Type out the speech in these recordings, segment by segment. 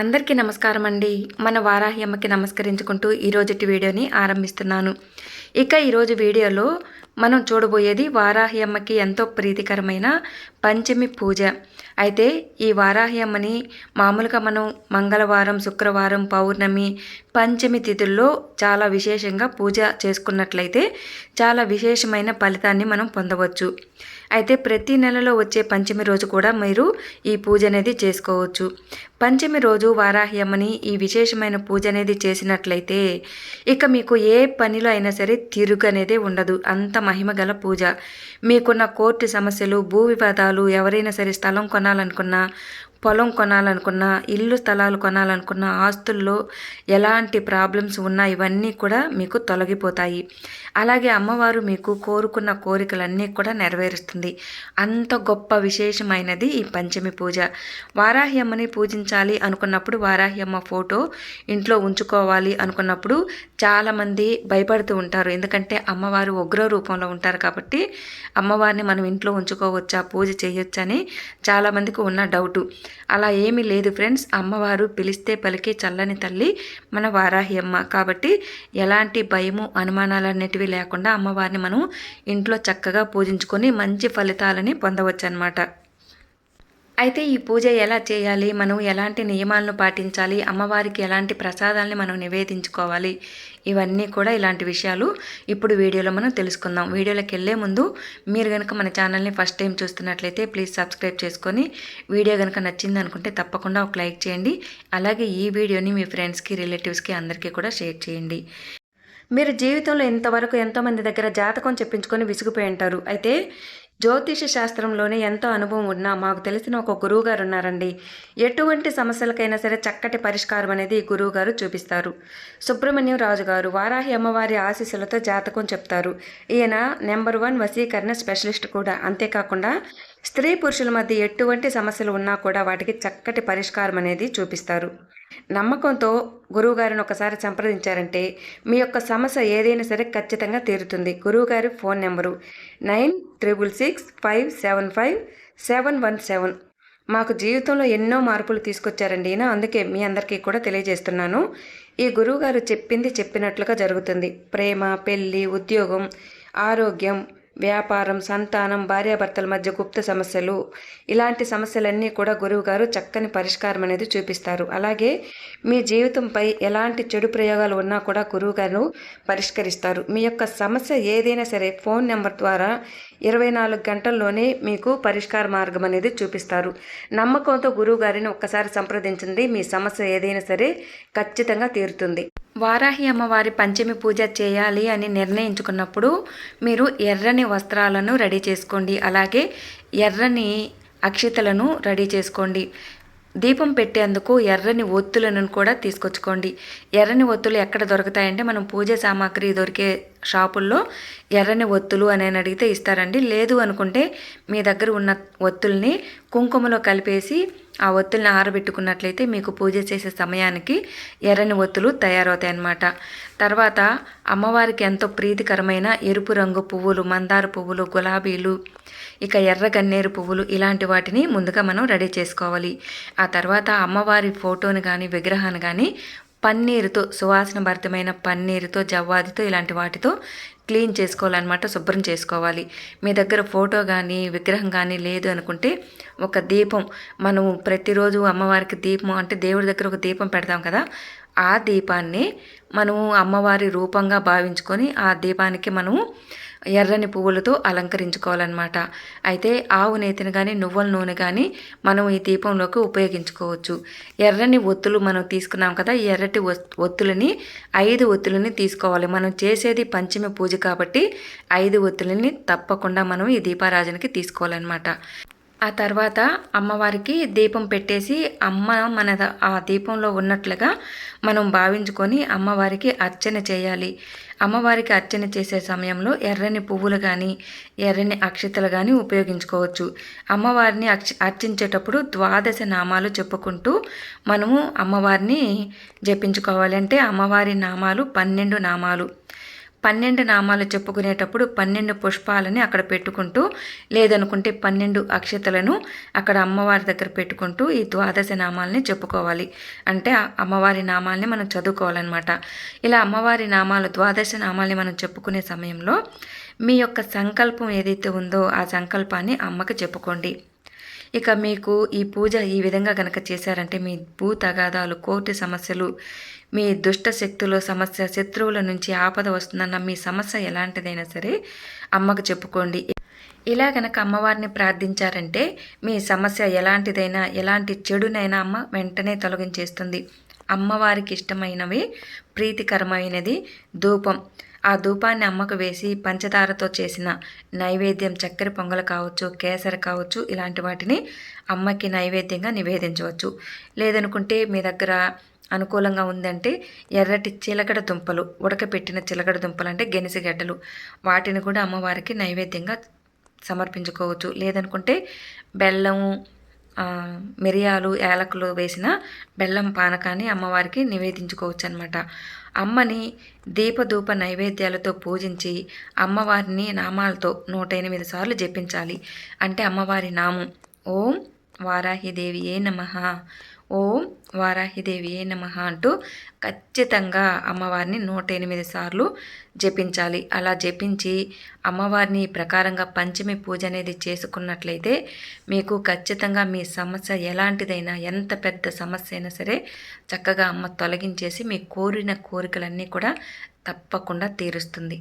అందరికీ నమస్కారం అండి. మన వారాహి అమ్మకి నమస్కరించుకుంటూ ఈరోజుటి వీడియోని ఆరంభిస్తున్నాను. ఇక ఈరోజు వీడియోలో మనం చూడబోయేది వారాహి అమ్మకి ఎంతో ప్రీతికరమైన పంచమి పూజ. అయితే ఈ వారాహి అమ్మని మామూలుగా మనం మంగళవారం శుక్రవారం పౌర్ణమి పంచమి తిథుల్లో చాలా విశేషంగా పూజ చేసుకున్నట్లయితే చాలా విశేషమైన ఫలితాన్ని మనం పొందవచ్చు. అయితే ప్రతి నెలలో వచ్చే పంచమి రోజు కూడా మీరు ఈ పూజ అనేది చేసుకోవచ్చు. పంచమి రోజు వారాహి అమ్మని ఈ విశేషమైన పూజ అనేది చేసినట్లయితే ఇక మీకు ఏ పనిలో అయినా సరే తిరుగు అనేది ఉండదు. అంత మహిమ గల పూజ. మీకున్న కోర్టు సమస్యలు భూ వివాదాలు ఎవరైనా సరే స్థలం కొనాలనుకున్నా పొలం కొనాలనుకున్న ఇల్లు స్థలాలు కొనాలనుకున్న ఆస్తుల్లో ఎలాంటి ప్రాబ్లమ్స్ ఉన్నా ఇవన్నీ కూడా మీకు తొలగిపోతాయి. అలాగే అమ్మవారు మీకు కోరుకున్న కోరికలన్నీ కూడా నెరవేరుస్తుంది. అంత గొప్ప విశేషమైనది ఈ పంచమి పూజ. వారాహి అమ్మని పూజించాలి అనుకున్నప్పుడు వారాహి అమ్మ ఫోటో ఇంట్లో ఉంచుకోవాలి అనుకున్నప్పుడు చాలామంది భయపడుతూ ఉంటారు. ఎందుకంటే అమ్మవారు ఉగ్ర రూపంలో ఉంటారు కాబట్టి అమ్మవారిని మనం ఇంట్లో ఉంచుకోవచ్చా పూజ చేయొచ్చని చాలామందికి ఉన్న డౌటు. అలా ఏమీ లేదు ఫ్రెండ్స్. అమ్మవారు పిలిస్తే పలికి చల్లని తల్లి మన వారాహి అమ్మ. కాబట్టి ఎలాంటి భయము అనుమానాలన్నిటివి లేకుండా అమ్మవారిని మనం ఇంట్లో చక్కగా పూజించుకొని మంచి ఫలితాలని పొందవచ్చు అనమాట అయితే ఈ పూజ ఎలా చేయాలి? మనం ఎలాంటి నియమాలను పాటించాలి? అమ్మవారికి ఎలాంటి ప్రసాదాలని మనం నివేదించుకోవాలి? ఇవన్నీ కూడా ఇలాంటి విషయాలు ఇప్పుడు వీడియోలో మనం తెలుసుకుందాం. వీడియోలోకి వెళ్ళే ముందు మీరు కనుక మన ఛానల్ని ఫస్ట్ టైం చూస్తున్నట్లయితే ప్లీజ్ సబ్స్క్రైబ్ చేసుకొని వీడియో కనుక నచ్చింది అనుకుంటే తప్పకుండా ఒక లైక్ చేయండి. అలాగే ఈ వీడియోని మీ ఫ్రెండ్స్కి రిలేటివ్స్కి అందరికీ కూడా షేర్ చేయండి. మీరు జీవితంలో ఇంతవరకు ఎంతోమంది దగ్గర జాతకం చెప్పించుకొని విసిగిపోయి ఉంటారు. అయితే జ్యోతిష శాస్త్రంలోనే ఎంతో అనుభవం ఉన్నా మాకు తెలిసిన ఒక గురువు గారు ఉన్నారండి ఎటువంటి సమస్యలకైనా సరే చక్కటి పరిష్కారం అనేది ఈ గురువు గారు చూపిస్తారు. సుబ్రహ్మణ్యం రాజు గారు వారాహి అమ్మవారి ఆశీస్సులతో జాతకం చెప్తారు. ఈయన నెంబర్ వన్ వసీకరణ స్పెషలిస్ట్ కూడా. అంతేకాకుండా స్త్రీ పురుషుల మధ్య ఎటువంటి సమస్యలు ఉన్నా కూడా వాటికి చక్కటి పరిష్కారం అనేది చూపిస్తారు. నమ్మకంతో గురువుగారిని ఒకసారి సంప్రదించారంటే మీ యొక్క సమస్య ఏదైనా సరే ఖచ్చితంగా తీరుతుంది. గురువుగారి phone number nine triple six five seven five seven one seven. మాకు జీవితంలో ఎన్నో మార్పులు తీసుకొచ్చారండి ఈయన. అందుకే మీ అందరికీ కూడా తెలియజేస్తున్నాను. ఈ గురువుగారు చెప్పింది చెప్పినట్లుగా జరుగుతుంది. ప్రేమ పెళ్ళి ఉద్యోగం ఆరోగ్యం వ్యాపారం సంతానం భార్యాభర్తల మధ్య గుప్త సమస్యలు. ఇలాంటి సమస్యలన్నీ కూడా గురువుగారు చక్కని పరిష్కారం అనేది చూపిస్తారు. అలాగే మీ జీవితంపై ఎలాంటి చెడు ప్రయోగాలు ఉన్నా కూడా గురువుగారు పరిష్కరిస్తారు. మీ యొక్క సమస్య ఏదైనా సరే ఫోన్ నెంబర్ ద్వారా ఇరవై నాలుగు గంటల్లోనే మీకు పరిష్కార మార్గం అనేది చూపిస్తారు. నమ్మకంతో గురువుగారిని ఒక్కసారి సంప్రదించింది మీ సమస్య ఏదైనా సరే ఖచ్చితంగా తీరుతుంది. వారాహి అమ్మవారి పంచమి పూజ చేయాలి అని నిర్ణయించుకున్నప్పుడు మీరు ఎర్రని వస్త్రాలను రెడీ చేసుకోండి. అలాగే ఎర్రని అక్షితలను రెడీ చేసుకోండి. దీపం పెట్టేందుకు ఎర్రని ఒత్తులను కూడా తీసుకొచ్చుకోండి. ఎర్రని ఒత్తులు ఎక్కడ దొరుకుతాయంటే మనం పూజ సామాగ్రి దొరికే షాపుల్లో ఎర్రని ఒత్తులు అని అడిగితే ఇస్తారండి. లేదు అనుకుంటే మీ దగ్గర ఉన్న ఒత్తుల్ని కుంకుమలో కలిపేసి ఆ ఒత్తుల్ని ఆరబెట్టుకున్నట్లయితే మీకు పూజ చేసే సమయానికి ఎర్రని ఒత్తులు తయారవుతాయి అన్నమాట. తర్వాత అమ్మవారికి ఎంతో ప్రీతికరమైన ఎరుపు రంగు పువ్వులు మందార పువ్వులు గులాబీలు ఇక ఎర్ర గన్నేరు పువ్వులు ఇలాంటి వాటిని ముందుగా మనం రెడీ చేసుకోవాలి. ఆ తర్వాత అమ్మవారి ఫోటోని కానీ విగ్రహాన్ని కానీ పన్నీరుతో సువాసన భరితమైన పన్నీరుతో జవ్వాదితో ఇలాంటి వాటితో క్లీన్ చేసుకోవాలన్నమాట శుభ్రం చేసుకోవాలి. మీ దగ్గర ఫోటో కానీ విగ్రహం కానీ లేదు అనుకుంటే ఒక దీపం మనం ప్రతిరోజు అమ్మవారికి దీపం అంటే దేవుడి దగ్గర ఒక దీపం పెడతాం కదా ఆ దీపాన్ని మనము అమ్మవారి రూపంగా భావించుకొని ఆ దీపానికి మనము ఎర్రని పువ్వులతో అలంకరించుకోవాలన్నమాట. అయితే ఆవు నేతిని కానీ నువ్వుల నూనె కానీ మనం ఈ దీపంలోకి ఉపయోగించుకోవచ్చు. ఎర్రని ఒత్తులు మనం తీసుకున్నాం కదా ఈ ఎర్రటి ఒత్తులని ఐదు ఒత్తులని తీసుకోవాలి. మనం చేసేది పంచమి పూజ కాబట్టి ఐదు ఒత్తులని తప్పకుండా మనం ఈ దీపారాజనకి తీసుకోవాలన్నమాట. ఆ తర్వాత అమ్మవారికి దీపం పెట్టేసి అమ్మ మన ఆ దీపంలో ఉన్నట్లుగా మనం భావించుకొని అమ్మవారికి అర్చన చేయాలి. అమ్మవారికి అర్చన చేసే సమయంలో ఎర్రని పువ్వులు కానీ ఎర్రని అక్షతలు కానీ ఉపయోగించుకోవచ్చు. అమ్మవారిని అర్చించేటప్పుడు ద్వాదశ నామాలు చెప్పుకుంటూ మనము అమ్మవారిని జపించుకోవాలి. అంటే అమ్మవారి నామాలు పన్నెండు నామాలు. పన్నెండు నామాలు చెప్పుకునేటప్పుడు పన్నెండు పుష్పాలని అక్కడ పెట్టుకుంటూ లేదనుకుంటే పన్నెండు అక్షతలను అక్కడ అమ్మవారి దగ్గర పెట్టుకుంటూ ఈ ద్వాదశ నామాలని చెప్పుకోవాలి. అంటే అమ్మవారి నామాల్ని మనం చదువుకోవాలన్నమాట. ఇలా అమ్మవారి నామాలు ద్వాదశ నామాల్ని మనం చెప్పుకునే సమయంలో మీ యొక్క సంకల్పం ఏదైతే ఉందో ఆ సంకల్పాన్ని అమ్మకి చెప్పుకోండి. ఇక మీకు ఈ పూజ ఈ విధంగా కనుక చేశారంటే మీ భూ తగాదాలు కోర్టు సమస్యలు మీ దుష్ట శక్తుల సమస్య శత్రువుల నుంచి ఆపద వస్తుందన్న మీ సమస్య ఎలాంటిదైనా సరే అమ్మకు చెప్పుకోండి. ఇలా కనుక అమ్మవారిని ప్రార్థించారంటే మీ సమస్య ఎలాంటిదైనా ఎలాంటి చెడునైనా అమ్మ వెంటనే తొలగించేస్తుంది. అమ్మవారికి ఇష్టమైనవి ప్రీతికరమైనది ధూపం. ఆ ధూపాన్ని అమ్మకు వేసి పంచదారతో చేసిన నైవేద్యం చక్కెర పొంగలు కావచ్చు కేసర కావచ్చు ఇలాంటి వాటిని అమ్మకి నైవేద్యంగా నివేదించవచ్చు. లేదనుకుంటే మీ దగ్గర అనుకూలంగా ఉందంటే ఎర్రటి చిలకడ దుంపలు ఉడకపెట్టిన చిలకడ దుంపలు అంటే గెనిసిగడ్డలు వాటిని కూడా అమ్మవారికి నైవేద్యంగా సమర్పించుకోవచ్చు. లేదనుకుంటే బెల్లము మిరియాలు యాలకులు వేసిన బెల్లం పానకాన్ని అమ్మవారికి నివేదించుకోవచ్చు అనమాట అమ్మని దీపధూప నైవేద్యాలతో పూజించి అమ్మవారిని నామాలతో నూట ఎనిమిది సార్లు జపించాలి. అంటే అమ్మవారి నామం ఓం వారాహిదేవి ఏ నమ. ఓం వారాహిదేవి ఏ నమ అంటూ ఖచ్చితంగా అమ్మవారిని నూట ఎనిమిది సార్లు జపించాలి. అలా జపించి అమ్మవారిని ప్రకారంగా పంచమి పూజ అనేది చేసుకున్నట్లయితే మీకు ఖచ్చితంగా మీ సమస్య ఎలాంటిదైనా ఎంత పెద్ద సమస్య అయినా సరే చక్కగా అమ్మ తొలగించేసి మీ కోరిన కోరికలన్నీ కూడా తప్పకుండా తీరుస్తుంది.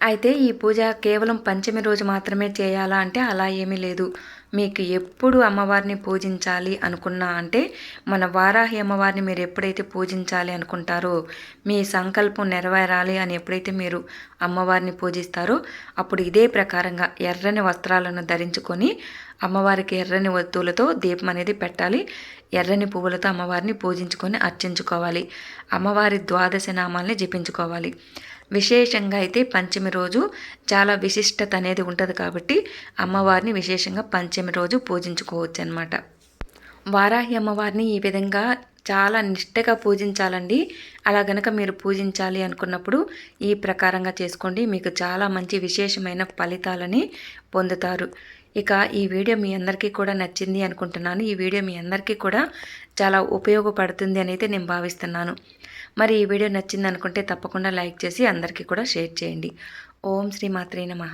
అయితే ఈ పూజ కేవలం పంచమి రోజు మాత్రమే చేయాలా అంటే అలా ఏమీ లేదు. మీకు ఎప్పుడు అమ్మవారిని పూజించాలి అనుకున్నా అంటే మన వారాహి అమ్మవారిని మీరు ఎప్పుడైతే పూజించాలి అనుకుంటారో మీ సంకల్పం నెరవేరాలి అని ఎప్పుడైతే మీరు అమ్మవారిని పూజిస్తారో అప్పుడు ఇదే ప్రకారంగా ఎర్రని వస్త్రాలను ధరించుకొని అమ్మవారికి ఎర్రని వస్తువులతో దీపం అనేది పెట్టాలి. ఎర్రని పువ్వులతో అమ్మవారిని పూజించుకొని అర్చించుకోవాలి. అమ్మవారి ద్వాదశ నామాల్ని జపించుకోవాలి. విశేషంగా అయితే పంచమి రోజు చాలా విశిష్టత అనేది ఉంటుంది కాబట్టి అమ్మవారిని విశేషంగా పంచమి రోజు పూజించుకోవచ్చు అనమాట వారాహి అమ్మవారిని ఈ విధంగా చాలా నిష్టగా పూజించాలండి. అలా గనక మీరు పూజించాలి అనుకున్నప్పుడు ఈ ప్రకారంగా చేసుకోండి. మీకు చాలా మంచి విశేషమైన ఫలితాలని పొందుతారు. ఇక ఈ వీడియో మీ అందరికీ కూడా నచ్చింది అనుకుంటున్నాను. ఈ వీడియో మీ అందరికీ కూడా చాలా ఉపయోగపడుతుంది అని అయితే నేను భావిస్తున్నాను. మరి ఈ వీడియో నచ్చింది అనుకుంటే తప్పకుండా లైక్ చేసి అందరికీ కూడా షేర్ చేయండి. ఓం శ్రీ మాత్రే నమ.